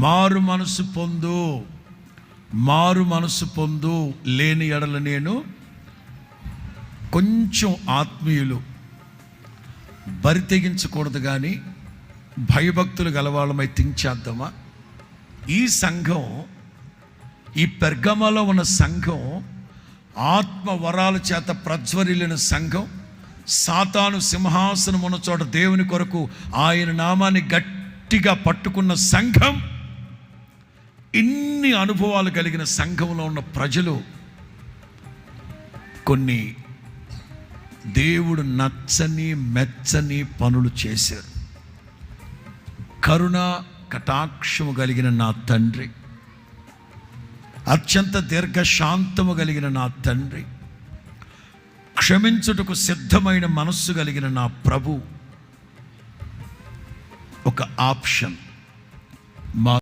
మారు మనసు పొందు మారు మనసు పొందు లేని ఎడల నేను కొంచెం ఆత్మీయులు. బరి తెగించకూడదు కానీ భయభక్తులు గలవాళ్ళమై తించేద్దామా ఈ సంఘం ఈ పెర్గమలో ఉన్న సంఘం ఆత్మ వరాల చేత ప్రజ్వరిల్లిన సంఘం సాతాను సింహాసనం ఉన్న చోట దేవుని కొరకు ఆయన నామాన్ని గట్టిగా పట్టుకున్న సంఘం ఇన్ని అనుభవాలు కలిగిన సంఘంలో ఉన్న ప్రజలు కొన్ని దేవుడు నచ్చని మెచ్చని పనులు చేశారు. కరుణ కటాక్షము కలిగిన నా తండ్రి అత్యంత దీర్ఘశాంతము కలిగిన నా తండ్రి క్షమించుటకు సిద్ధమైన మనస్సు కలిగిన నా ప్రభు. ఒక ఆప్షన్. మా